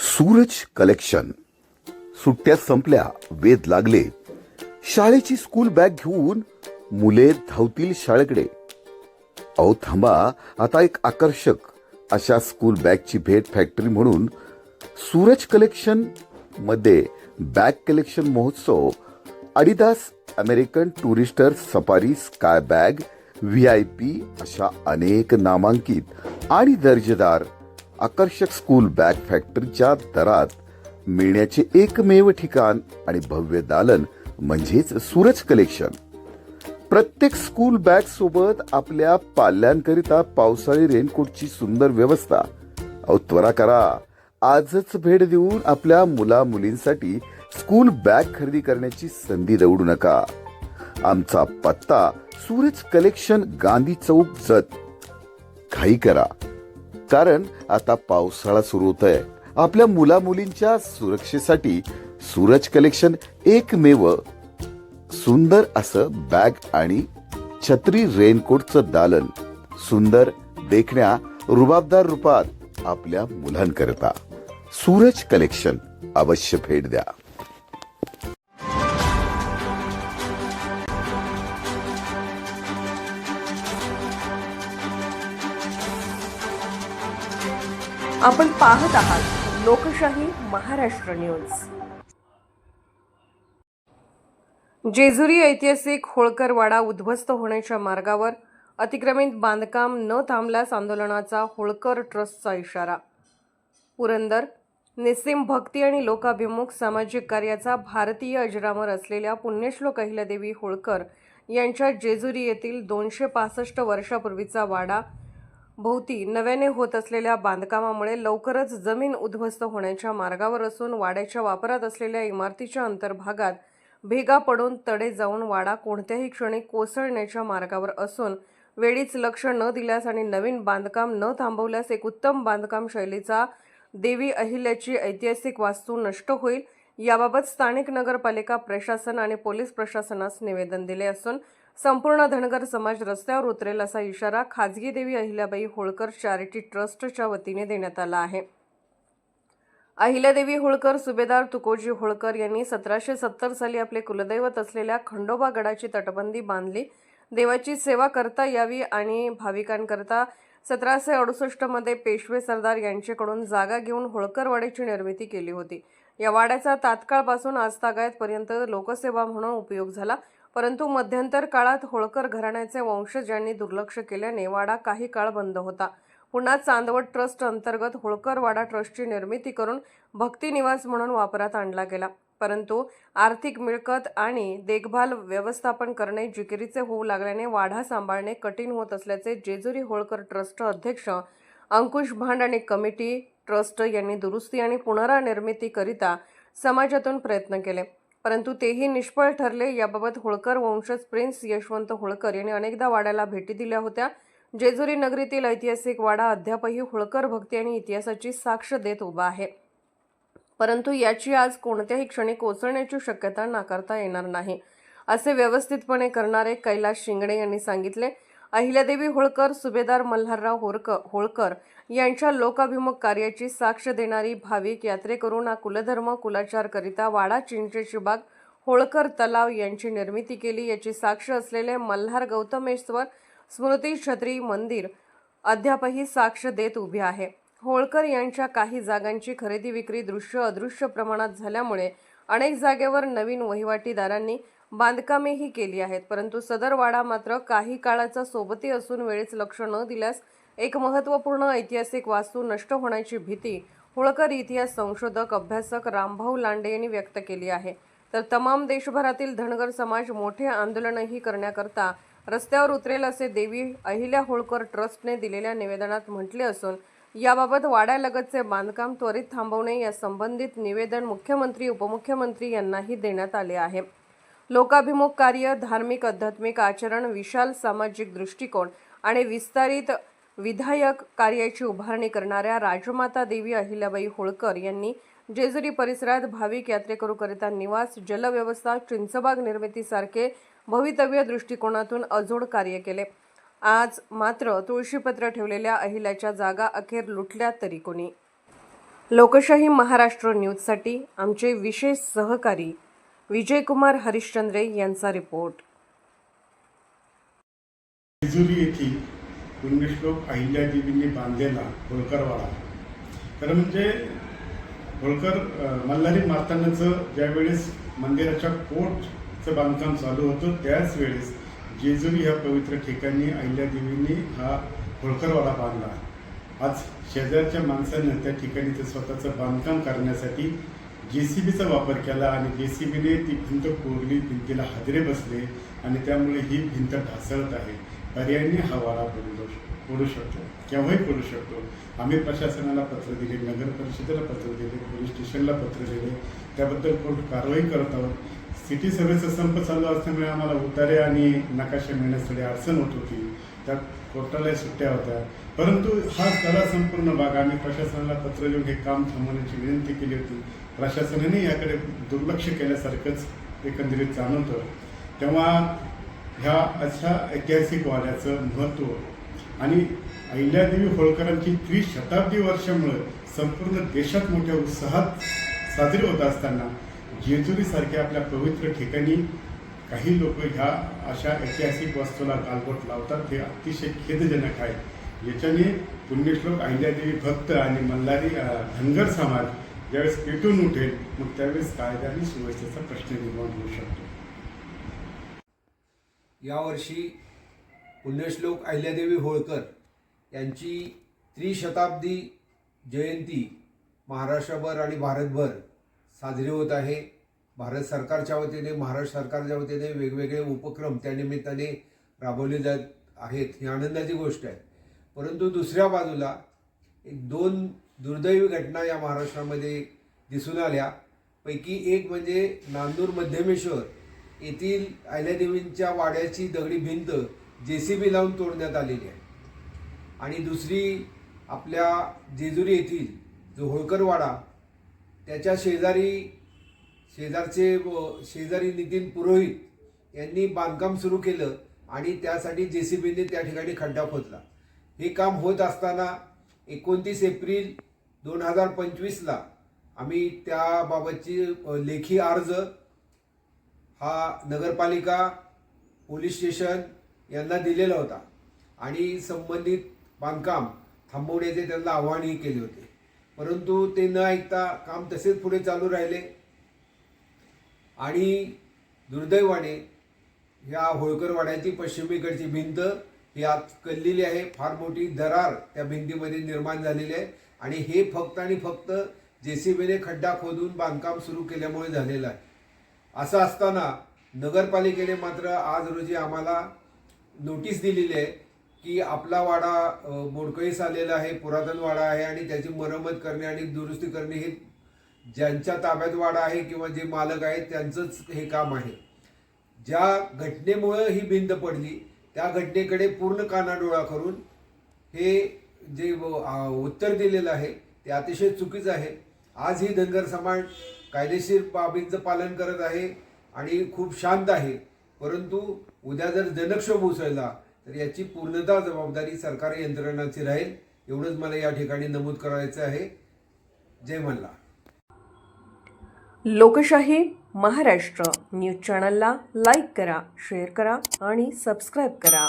Suraj collection. सुट्ट्या संपल्या वेध लागले. शाळेची स्कूल बॅग घेऊन मुले धावतील शाळेकडे. अहो थांबा आता एक आकर्षक अशा स्कूल बॅगची भेट फॅक्टरी म्हणून सूरज कलेक्शनमध्ये बॅग कलेक्शन महोत्सव Adidas American Tourister Safari Sky bag V I P अशा अनेक नामांकित आणि दर्जेदार आकर्षक स्कूल बॅग फॅक्टरीच्या दरात मिळण्याचे एकमेव ठिकाण आणि भव्य दालन म्हणजेच सूरज कलेक्शन प्रत्येक स्कूल बॅग सोबत आपल्या पाल्यांकरिता पावसाळी रेनकोटची सुंदर व्यवस्था. त्वरा करा. आजच भेट देऊन आपल्या मुला मुलींसाठी स्कूल बॅग खरेदी करण्याची संधी दवडू नका. आमचा पत्ता सूरज कलेक्शन गांधी चौक जत. घाई करा. कारण आता पावसाळा सुरू होत आहे आपल्या मुला मुलींच्या सुरक्षेसाठी सूरज कलेक्शन एकमेव सुंदर असं बॅग आणि छत्री रेनकोटचं दालन सुंदर देखण्या रुबाबदार रूपात आपल्या मुलांकरता. सूरज कलेक्शन अवश्य भेट द्या. आपण पाहत आहात लोकशाही महाराष्ट्र न्यूज. जेजुरी ऐतिहासिक होळकर वाडा उद्ध्वस्त होण्याच्या मार्गावर अतिक्रमित बांधकाम न थांबल्यास आंदोलनाचा होळकर ट्रस्टचा इशारा. पुरंदर निस्सीम भक्ती आणि लोकाभिमुख सामाजिक कार्याचा भारतीय अजरामर असलेल्या पुण्यश्लोक अहिल्यादेवी होळकर यांच्या जेजुरी येथील दोनशे पासष्ट वर्षापूर्वीचा वाडा भोवती नव्याने होत असलेल्या बांधकामामुळे लवकरच जमीन उद्ध्वस्त होण्याच्या मार्गावर असून वाड्याच्या वापरात असलेल्या इमारतीच्या अंतर्भागात भेगा पडून तडे जाऊन वाडा कोणत्याही क्षणी कोसळण्याच्या मार्गावर असून वेळीच लक्ष न दिल्यास आणि नवीन बांधकाम न थांबवल्यास एक उत्तम बांधकाम शैलीचा देवी अहिल्याची ऐतिहासिक वास्तू नष्ट होईल. याबाबत स्थानिक नगरपालिका प्रशासन आणि पोलीस प्रशासनास निवेदन दिले असून संपूर्ण धनगर समाज रस्त्यावर उतरेल असा इशारा खाजगी देवी अहिल्याबाई होळकर चॅरिटी ट्रस्टच्या वतीने देण्यात आला आहे. अहिल्यादेवी होळकर सुभेदार तुकोजी होळकर यांनी सतराशे सत्तर साली आपले कुलदैवत असलेल्या खंडोबा गडाची तटबंदी बांधली. देवाची सेवा करता यावी आणि भाविकांकरता सतराशे अडुसष्टमध्ये पेशवे सरदार यांच्याकडून जागा घेऊन होळकर वाड्याची निर्मिती केली होती. या वाड्याचा तात्काळपासून आज तागायतपर्यंत लोकसेवा म्हणून उपयोग झाला. परंतु मध्यंतर काळात होळकर घराण्याचे वंशजांनी दुर्लक्ष केल्याने वाडा काही काळ बंद होता. पुन्हा चांदवड ट्रस्ट अंतर्गत होळकर वाडा ट्रस्टची निर्मिती करून भक्तिनिवास म्हणून वापरात आणला गेला. परंतु आर्थिक मिळकत आणि देखभाल व्यवस्थापन करणे जिकिरीचे होऊ लागल्याने वाढा सांभाळणे कठीण होत असल्याचे जेजुरी होळकर ट्रस्ट अध्यक्ष अंकुश भांड आणि कमिटी ट्रस्ट यांनी दुरुस्ती आणि पुनरानिर्मितीकरिता समाजातून प्रयत्न केले. परंतु तेही निष्फळ ठरले. याबाबत होळकर वंशज प्रिन्स यशवंत होळकर यांनी अनेकदा वाड्याला भेटी दिल्या होत्या. जेजुरी नगरीतील ऐतिहासिक वाडा अद्यापही होळकर भक्ती आणि इतिहासाची साक्ष देत उभा आहे. परंतु याची आज कोणत्याही क्षणी कोसळण्याची शक्यता नाकारता येणार नाही असे व्यवस्थितपणे करणारे कैलास शिंगणे यांनी सांगितले. अहिल्यादेवी होळकर सुभेदार मल्हारराव होरक होळकर यांच्या लोकाभिमुख कार्याची साक्ष देणारी भाविक यात्रेकरूंना कुलधर्म कुलाचारकरिता वाडा चिंचेची बाग होळकर तलाव यांची निर्मिती केली. याची साक्ष असलेले मल्हार गौतमेश्वर स्मृती छत्री मंदिर अद्यापही साक्ष देत उभे आहे. होळकर यांच्या काही जागांची खरेदी विक्री दृश्य अदृश्य प्रमाणात झाल्यामुळे अनेक जागेवर नवीन वहिवाटीदारांनी बांधकामेही केली आहेत. परंतु सदर वाडा मात्र काही काळाचा सोबती असून वेळेस लक्ष न दिल्यास एक महत्त्वपूर्ण ऐतिहासिक वास्तू नष्ट होण्याची भीती होळकर इतिहास संशोधक अभ्यासक रामभाऊ लांडे यांनी व्यक्त केली आहे. तर तमाम देशभरातील धनगर समाज मोठे आंदोलनही करण्याकरता रस्त्यावर उतरेल असे देवी अहिल्या होळकर ट्रस्टने दिलेल्या निवेदनात म्हटले असून याबाबत वाड्यालगतचे बांधकाम त्वरित थांबवणे या संबंधित निवेदन मुख्यमंत्री उपमुख्यमंत्री यांनाही देण्यात आले आहे. लोकाभिमुख कार्य धार्मिक आध्यात्मिक आचरण विशाल सामाजिक दृष्टिकोन आणि विस्तारित विधायक कार्याची उभारणी करणाऱ्या राजमाता देवी अहिल्याबाई होळकर यांनी जेजुरी परिसरात भाविक यात्रेकरूकरिता निवास जलव्यवस्था चिंचबाग निर्मितीसारखे भवितव्य दृष्टिकोनातून अजोड कार्य केले. आज मात्र तुळशीपत्र ठेवलेल्या अहिल्याच्या जागा अखेर लुटल्या तरी कोणी. लोकशाही महाराष्ट्र न्यूजसाठी आमचे विशेष सहकारी विजयकुमार हरिश्चंद्रे यांचा रिपोर्ट. जेजुरी येथील पुण्यश्लोक अहिल्यादेवींनी बांधलेला होळकरवाडा. खरं म्हणजे होळकर मल्हारी ज्यावेळेस मंदिराच्या कोटचं बांधकाम चालू होतं त्याच वेळेस जेजुरी ह्या पवित्र ठिकाणी अहिल्यादेवींनी हा होळकरवाडा बांधला. आज शेजारच्या माणसानं त्या ठिकाणी ते स्वतःचं बांधकाम करण्यासाठी जे सी बीचा वापर केला आणि जे सी बीने ती भिंत कोरली भिंतीला हादरे बसले आणि त्यामुळे ही भिंत ढासळत आहे. पर्यायने हा वारा पडू पडू शकतो. केव्हाही पडू शकतो. आम्ही प्रशासनाला पत्र दिले नगर परिषदेला पत्र दिले पोलीस स्टेशनला पत्र दिले. त्याबद्दल कोर्ट कारवाई करत आहोत? सिटी सर्व्हिसचा संप चालू असल्यामुळे आम्हाला उतारे आणि नकाशा मिळण्यास थोडी अडचण होत होती. त्या कोर्टाला सुट्ट्या होत्या. परंतु हा कला संपूर्ण भाग आम्ही प्रशासनाला पत्र देऊन हे काम थांबवण्याची विनंती केली होती. प्रशासनाने याकडे दुर्लक्ष केल्यासारखंच एकंदरीत जाणवतं. तेव्हा ह्या अशा ऐतिहासिक वाड्याचं महत्त्व आणि अहिल्यादेवी होळकरांची त्रिशताब्दी वर्षामुळे संपूर्ण देशात मोठ्या उत्साहात साजरी होत असताना जेजुरीसारख्या आपल्या पवित्र ठिकाणी काही लोक ह्या अशा ऐतिहासिक वस्तूला गालबोट लावतात. हे अतिशय खेदजनक आहे. याच्याने पुण्यश्लोक अहिल्यादेवी भक्त आणि मल्हारी धनगर समाज ज्यावेळेस पेटून उठेल मग त्यावेळेस कायदा आणि सुव्यवस्थेचा प्रश्न निर्माण होऊ शकतो. यावर्षी पुण्यश्लोक अहिल्यादेवी होळकर यांची त्रिशताब्दी जयंती महाराष्ट्रभर आणि भारतभर साजरी होत आहे. भारत सरकारच्या वतीने महाराष्ट्र सरकारच्या वतीने वेगवेगळे उपक्रम त्या निमित्ताने राबवले जात आहेत. ही आनंदाची गोष्ट आहे. परंतु दुसऱ्या बाजूला एक दोन दुर्दैवी घटना या महाराष्ट्रामध्ये दिसून आल्या. पैकी एक म्हणजे नांदूर मध्यमेश्वर येथील अहिल्यादेवींच्या वाड्याची दगडी भिंत जे सी बी लावून तोडण्यात आलेली आहे. आणि दुसरी आपल्या जेजुरी येथील जो होळकरवाडा त्याच्या शेजारी शेजारचे व- शेजारी नितीन पुरोहित यांनी बांधकाम सुरू केलं आणि त्यासाठी जे सी बीने त्या ठिकाणी खड्डा खोदला. हे काम होत असताना एकोणतीस एप्रिल दोन हजार पंचवीसला आम्ही त्याबाबतची लेखी अर्ज हा नगरपालिका पोलीस स्टेशन यांना दिलेला होता. आणि संबंधित बांधकाम थांबवण्याचे त्यांना आव्हानही केले होते. परंतु ते न ऐकता काम तसेच पुढे चालू राहिले. आणि दुर्दैवाने या होळकरवाड्याची पश्चिमेकडची भिंत ही आज कललेली आहे. फार मोठी दरार त्या भिंतीमध्ये निर्माण झालेली आहे. आणि हे फक्त आणि फक्त जे सी बीने खड्डा खोदून बांधकाम सुरू केल्यामुळे झालेलं आहे. असं असताना नगरपालिकेने मात्र आज रोजी आम्हाला नोटीस दिलेली आहे की आपला वाडा मोडकळीस आलेला आहे पुरातन वाडा आहे आणि त्याची मरम्मत करणे आणि दुरुस्ती करणे हे ज्यांच्या ताब्यात वाडा आहे किंवा जे मालक आहेत त्यांचंच हे काम आहे. ज्या घटनेमुळं ही भिंत पडली त्या घटनेकडे पूर्ण कानाडोळा करून हे जे उत्तर दिलेलं आहे ते अतिशय चुकीचं आहे. आज ही धनगर समाज कायदेशीर बाबींचं पालन करत आहे आणि खूप शांत आहे. परंतु उद्या जर जनक्षोभ उसळला तर याची पूर्णतः जबाबदारी सरकारी यंत्रणाची राहील. एवढंच मला या ठिकाणी नमूद करायचं आहे. जय मल्ला. लोकशाही महाराष्ट्र न्यूज चॅनलला लाईक करा शेअर करा आणि सबस्क्राईब करा.